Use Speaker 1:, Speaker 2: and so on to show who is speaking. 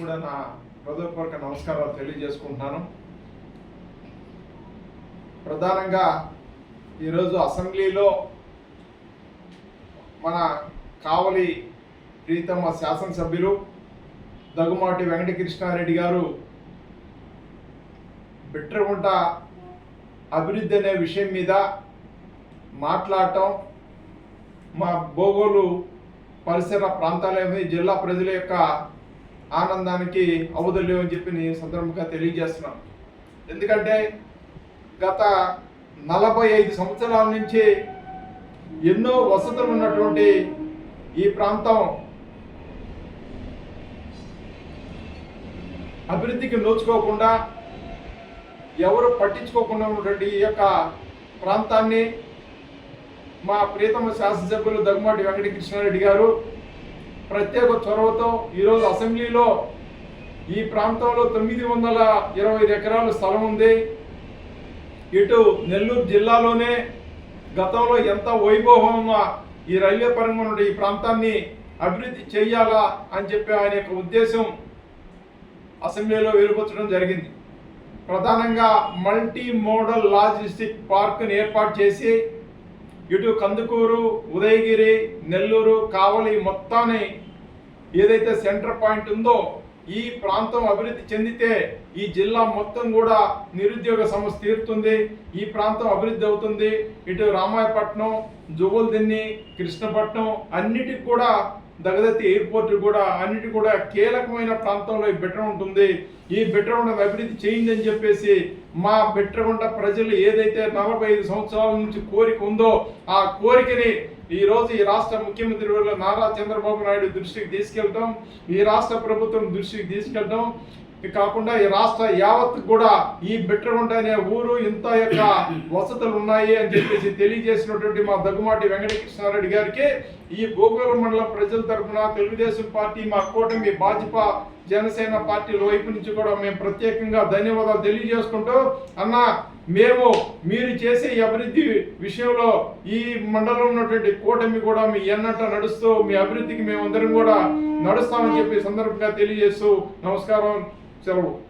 Speaker 1: కూడా నా హృదయపూర్వక నమస్కారాలు తెలియజేసుకుంటున్నాను. ప్రధానంగా ఈరోజు అసెంబ్లీలో మన కావలి ప్రీతమ్మ శాసనసభ్యులు దగ్గుమాటి వెంకటకృష్ణారెడ్డి గారు బిట్రగుంట అభివృద్ధి అనే విషయం మీద మాట్లాడటం మా బోగోలు పరిసర ప్రాంతాలేమి జిల్లా ప్రజల యొక్క ఆనందానికి అవధులు అని చెప్పి నేను సందర్భంగా తెలియజేస్తున్నాం ఎందుకంటే గత నలభై ఐదు సంవత్సరాల నుంచి ఎన్నో వసతులు ఉన్నటువంటి ఈ ప్రాంతం అభివృద్ధికి నోచుకోకుండా ఎవరు పట్టించుకోకుండా ఉన్నటువంటి ఈ యొక్క ప్రాంతాన్ని మా ప్రియతమ శాసనసభ్యులు దగ్గుమాటి వెంకటకృష్ణారెడ్డి గారు ప్రత్యేక చొరవతో ఈరోజు అసెంబ్లీలో ఈ ప్రాంతంలో తొమ్మిది వందల ఇరవై ఐదు ఎకరాల స్థలం ఉంది. ఇటు నెల్లూరు జిల్లాలోనే గతంలో ఎంత వైభవంగా ఈ రైల్వే పరంగా ఉన్న ఈ ప్రాంతాన్ని అభివృద్ధి చేయాలా అని చెప్పి ఆయన యొక్క ఉద్దేశం అసెంబ్లీలో వెలుపరచడం జరిగింది. ప్రధానంగా మల్టీ మోడల్ లాజిస్టిక్ పార్క్ని ఏర్పాటు చేసి ఇటు కందుకూరు ఉదయగిరి నెల్లూరు కావలి మొత్తాన్ని ఏదైతే సెంటర్ పాయింట్ ఉందో ఈ ప్రాంతం అభివృద్ధి చెందితే ఈ జిల్లా మొత్తం కూడా నిరుద్యోగ సమస్య తీరుతుంది. ఈ ప్రాంతం అభివృద్ధి అవుతుంది. ఇటు రామాయపట్నం జువల్దిన్ని కృష్ణపట్నం అన్నిటికి కూడా దగదత్తి ఎయిర్పోర్ట్ కూడా అన్నిటి కూడా కీలకమైన ప్రాంతంలో ఈ బెటర్ ఉంటుంది. ఈ బెటర్ అభివృద్ధి చేయండి అని చెప్పేసి మా బెట్రగుంట ప్రజలు ఏదైతే నలభై ఐదు సంవత్సరాల నుంచి కోరిక ఉందో ఆ కోరికని ఈ రోజు ఈ రాష్ట్ర ముఖ్యమంత్రి నారా చంద్రబాబు నాయుడు దృష్టికి తీసుకెళ్ళటం ఈ రాష్ట్ర ప్రభుత్వం దృష్టికి తీసుకెళ్ళటం కాకుండా ఈ రాష్ట్ర యావత్ కూడా ఈ బిట్రగుంట అనే ఊరు ఇంత యొక్క వసతులు ఉన్నాయి అని చెప్పేసి తెలియజేసినటువంటి మా దగ్గుమాటి వెంకటకృష్ణారెడ్డి గారికి ఈ భూగోళ మండలం ప్రజల తరపున తెలుగుదేశం పార్టీ మా కూటమి భాజపా జనసేన పార్టీల వైపు నుంచి కూడా మేము ప్రత్యేకంగా ధన్యవాదాలు తెలియజేసుకుంటూ అన్న మేము మీరు చేసే అభివృద్ధి విషయంలో ఈ మండలంలో ఉన్నటువంటి కూటమి కూడా మీ ఎన్నట్ట నడుస్తూ మీ అభివృద్ధికి మేమందరం కూడా నడుస్తామని చెప్పి సందర్భంగా తెలియజేస్తూ నమస్కారం. Marcelo